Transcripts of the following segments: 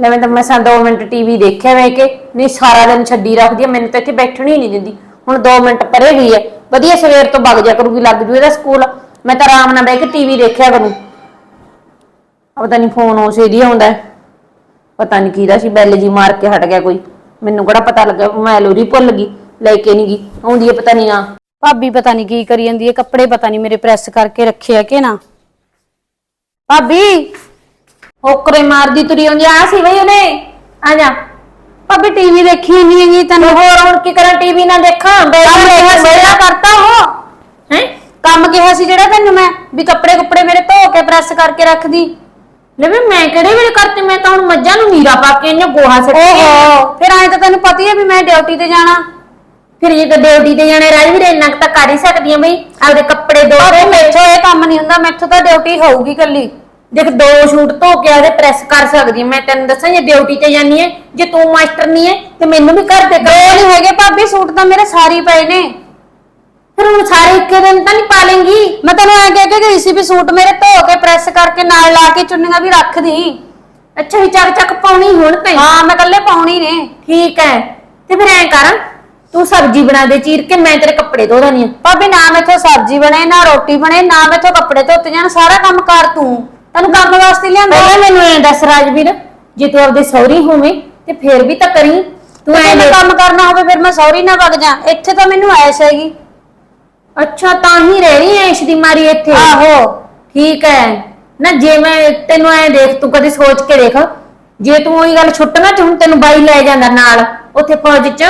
ਲੈ ਮੈਂ ਤਾਂ ਮਸਾਂ 2 ਮਿੰਟ ਟੀਵੀ ਦੇਖਿਆ ਵੇ ਕਿ, ਨਹੀਂ ਸਾਰਾ ਦਿਨ ਛੱਡੀ ਰੱਖਦੀ ਆ, ਮੈਨੂੰ ਤਾਂ ਇੱਥੇ ਬੈਠਣ ਹੀ ਨਹੀਂ ਦਿੰਦੀ। ਹੁਣ 2 ਮਿੰਟ ਪਰੇ ਗਈ ਹੈ ਵਧੀਆ ਸਵੇਰ ਤੋਂ ਵਗ ਜਾ ਕਰੂਗੀ, ਲੱਗ ਜੂ ਇਹਦਾ ਸਕੂਲ। ਮੈਂ ਤਾਂ ਆਰਾਮ ਨਾਲ ਬਹਿ ਕੇ ਟੀਵੀ ਦੇਖਿਆ ਕਰੂੰ। ਆ ਪਤਾ ਨਹੀਂ ਫੋਨ ਉਸੇ ਦੀ ਆਉਂਦਾ ਹੈ। ਪਤਾ ਨਹੀਂ ਕਿਹਦਾ ਸੀ, ਬੈਲ ਜੀ ਮਾਰ ਕੇ ਹਟ ਗਿਆ ਕੋਈ। ਮੈਨੂੰ ਕਿਹੜਾ ਪਤਾ ਲੱਗਾ, ਮੈਂ ਲੋਰੀ ਭੁੱਲ ਗਈ, ਲੈ ਕੇ ਨਹੀਂ ਗਈ। ਆਉਂਦੀ ਹੈ ਪਤਾ ਨਹੀਂ ਆ। ਭਾਬੀ ਪਤਾ ਨਹੀਂ ਕੀ ਕਰੀ ਜਾਂਦੀ ਹੈ, ਕੱਪੜੇ ਪਤਾ ਨਹੀਂ ਮੇਰੇ ਪ੍ਰੈਸ ਕਰਕੇ ਰੱਖੇ ਆ ਕਿ ਨਾ। ਭਾਬੀ! ਹੋਕਰੇ ਮਾਰਦੀ ਤੁਰੀ ਆਉਂਦੀ ਆ ਸੀ ਬਈ ਉਹਨੇ। ਆ ਜਾ। ਭਾਬੀ ਟੀਵੀ ਦੇਖੀ ਨਹੀਂ ਹੈਗੀ ਤੈਨੂੰ ਹੋਰ ਹੁਣ ਕੀ ਕਰਾਂ ਟੀਵੀ ਨਾ ਦੇਖਾਂ ਸੀ ਜਿਹੜਾ ਕਰਤਾ ਉਹ। ਹੈ? ਕੰਮ ਕਿਹਾ ਸੀ ਜਿਹੜਾ ਤੈਨੂੰ ਮੈਂ ਵੀ ਕੱਪੜੇ ਕੁੱਪੜੇ ਮੇਰੇ ਧੋ ਕੇ ਪ੍ਰੈਸ ਕਰਕੇ ਰੱਖਦੀ? ਲੈ ਵੀ ਮੈਂ ਕਿਹੜੇ ਵੇਲੇ ਕਰਤੇ ਮੈਂ ਤਾਂ ਹੁਣ ਮੱਝਾਂ ਨੂੰ ਨੀਰਾ ਪਾ ਕੇ ਇਹਨੇ ਗੋਹਾ ਸੱਟ। ਓਹੋ। ਫਿਰ ਐਂ ਤਾਂ ਤੈਨੂੰ ਪਤਾ ਹੀ ਹੈ ਵੀ ਮੈਂ ਡਿਊਟੀ ਤੇ ਜਾਣਾ। ਫਿਰ ਜੇ ਤਾਂ ਡਿਊਟੀ ਤੇ ਜਾਣੇ ਰਾਜਵੀਰ ਇੰਨਾ ਤਾਂ ਕਰ ਹੀ ਸਕਦੀ ਆ ਬਈ। ਆਪਦੇ ਕੱਪੜੇ ਕੇ। ਮੈਥੋਂ ਇਹ ਕੰਮ ਨਹੀਂ ਹੁੰਦਾ ਮੈਥੋਂ ਤਾਂ ਡਿਊਟੀ ਹੋਊਗੀ ਕੱਲੀ ਦੇਖ ਦੋ ਸ਼ੂਟ ਧੋ ਕੇ ਆਦੇ ਪ੍ਰੈਸ ਕਰ ਸਕਦੀ ਮੈਂ ਤੈਨੂੰ ਦੱਸਾਂ ਜੇ ਡਿਊਟੀ ਤੇ ਜਾਨੀ ਹੈ ਜੇ ਤੂੰ ਮਾਸਟਰ ਨਹੀਂ ਹੈ ਤੇ ਮੈਨੂੰ ਵੀ ਘਰ ਦੇ ਦੋ ਕੰਮ ਨਹੀਂ ਹੈਗੇ ਭਾਬੀ ਸੂਟ ਤਾਂ ਮੇਰੇ ਸਾਰੀ ਪਏ ਨੇ। ਫਿਰ ਹੁਣ ਸਾਰੇ ਇੱਕੇ ਦਿਨ ਤਾਂ ਨਹੀਂ ਪਾ ਲੇਂਗੀ। ਮੈਂ ਤੈਨੂੰ ਐਂ ਕਹਿ ਕੇ ਗਈ ਸੀ ਵੀ ਸੂਟ ਮੇਰੇ ਧੋ ਕੇ ਪ੍ਰੈਸ ਕਰਕੇ ਨਾਲ ਲਾ ਕੇ ਚੁੰਨੀਆਂ ਵੀ ਰੱਖ ਦੀ। ਅੱਛਾ ਹੀ ਚੱਕ ਚੱਕ ਪਾਉਣੀ ਹੁਣ ਤੇ ਹਾਂ ਮੈਂ ਕੱਲੇ ਪਾਉਣੀ ਨੇ। ਠੀਕ ਹੈ ਤੇ ਫਿਰ ਐਂ ਕਰ ਤੂੰ ਸਬਜ਼ੀ ਬਣਾ ਦੇ ਚੀਰ ਕੇ ਮੈਂ ਤੇਰੇ ਕੱਪੜੇ ਧੋ ਆ। ਭਾਬੀ ਨਾ ਮੈਥੋਂ ਸਬਜ਼ੀ ਬਣੇ ਨਾ ਰੋਟੀ ਬਣੇ ਨਾ ਮੈਥੋਂ ਕੱਪੜੇ ਧੋਤੇ ਜਾਣ ਸਾਰਾ ਕੰਮ ਕਰ ਤੂੰ। ਤੈਨੂੰ ਕੰਮ ਵਾਸਤੇ ਲਿਆਂਦਾ? ਪਹਿਲਾਂ ਮੈਨੂੰ ਐਂ ਦੱਸ ਰਾਜਵੀਰ ਜੇ ਤੂੰ ਆਪਦੇ ਸਹੁਰੀ ਹੋਵੇਂ ਤੇ ਫਿਰ ਵੀ ਤਾਂ ਕਰੀ। ਤੂੰ ਐਂ ਦੇਖ- ਕੰਮ ਕਰਨਾ ਹੋਵੇ ਫਿਰ ਮੈਂ ਸੌਰੀ ਨਾ ਵਗ ਜਾ। ਇੱਥੇ ਤਾਂ ਮੈਨੂੰ ਐਸ ਹੈਗੀ। ਅੱਛਾ ਤਾਂ ਹੀ ਰਹਿ ਰਹੀ ਐ ਇਸ ਦੀ ਮਾਰੀ ਇੱਥੇ। ਆਹੋ ਠੀਕ ਹੈ ਨਾ ਜੇ ਮੈਂ ਤੈਨੂੰ ਐ ਦੇਖ ਤੂੰ ਕਦੇ ਸੋਚ ਕੇ ਦੇਖ। ਜੇ ਤੂੰ ਉਹੀ ਗੱਲ ਛੁੱਟਣਾ ਚ ਹੁਣ ਤੈਨੂੰ ਬਾਈ ਲੈ ਜਾਂਦਾ ਨਾਲ ਉੱਥੇ ਫੌਜ ਚ।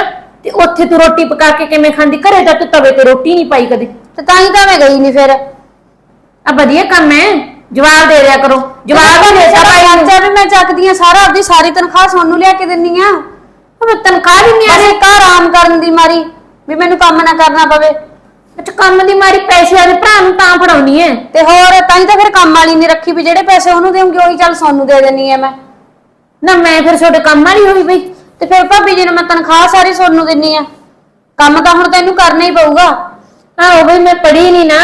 ਤੇ ਉੱਥੇ ਤੂੰ ਰੋਟੀ ਪਕਾ ਕੇ ਕਿਵੇਂ ਖਾਂਦੀ? ਘਰੇ ਤਾਂ ਤੂੰ ਤਵੇ ਤੇ ਰੋਟੀ ਨਹੀਂ ਪਾਈ ਕਦੇ। ਤੇ ਤਾਂ ਹੀ ਤਾਂ ਮੈਂ ਗਈ ਨਹੀਂ ਫਿਰ। ਆ ਵਧੀਆ ਕੰਮ ਹੈ ਜਵਾਬ ਦੇ ਰਿਆ ਕਰੋ। ਜਵਾਬ ਤਾਂ ਦੇ ਸਾਰਾ ਖਰਚਾ ਵੀ ਮੈਂ ਚੱਕਦੀ ਆ ਸਾਰਾ ਆਪਦੀ ਸਾਰੀ ਤਨਖਾਹ ਸੋਨੂੰ ਲਿਆ ਕੇ ਦਿੰਨੀ ਆ ਉਹ ਤਨਖਾਹ ਵੀ ਨਹੀਂ ਆਣੀ ਇੱਕ ਆਰਾਮ ਕਰਨ ਦੀ ਮਾਰੀ ਵੀ ਮੈਨੂੰ ਕੰਮ ਨਾ ਕਰਨਾ ਪਵੇ। ਅੱਛਾ ਕੰਮ ਦੀ ਮਾਰੀ ਪੈਸੇ ਵਾਲੇ ਭਰਾ ਨੂੰ ਤਾਂ ਫੜਾਉਣੀ ਐ ਤੇ ਹੋਰ ਤਾਂ ਹੀ ਤਾਂ ਫਿਰ ਕੰਮ ਵਾਲੀ ਨਹੀਂ ਰੱਖੀ ਵੀ ਜਿਹੜੇ ਪੈਸੇ ਉਹਨੂੰ ਦੇਉਂਗੀ ਉਹੀ ਚੱਲ ਸੋਨੂੰ ਦੇ ਦੇਣੀ ਆ ਮੈਂ। ਨਾ ਮੈਂ ਫਿਰ ਤੁਹਾਡੇ ਕੰਮ ਵਾਲੀ ਹੋਈ ਬਈ ਤੇ ਫਿਰ ਭਾਬੀ ਜੀ ਨੂੰ ਮੈਂ ਤਨਖਾਹ ਸਾਰੀ ਸੋਨੂੰ ਦਿੰਨੀ ਆ। ਕੰਮ ਤਾਂ ਹੁਣ ਤੈਨੂੰ ਕਰਨਾ ਹੀ ਪਊਗਾ। ਆਹੋ ਬਈ ਮੈਂ ਪੜ੍ਹੀ ਨਹੀਂ ਨਾ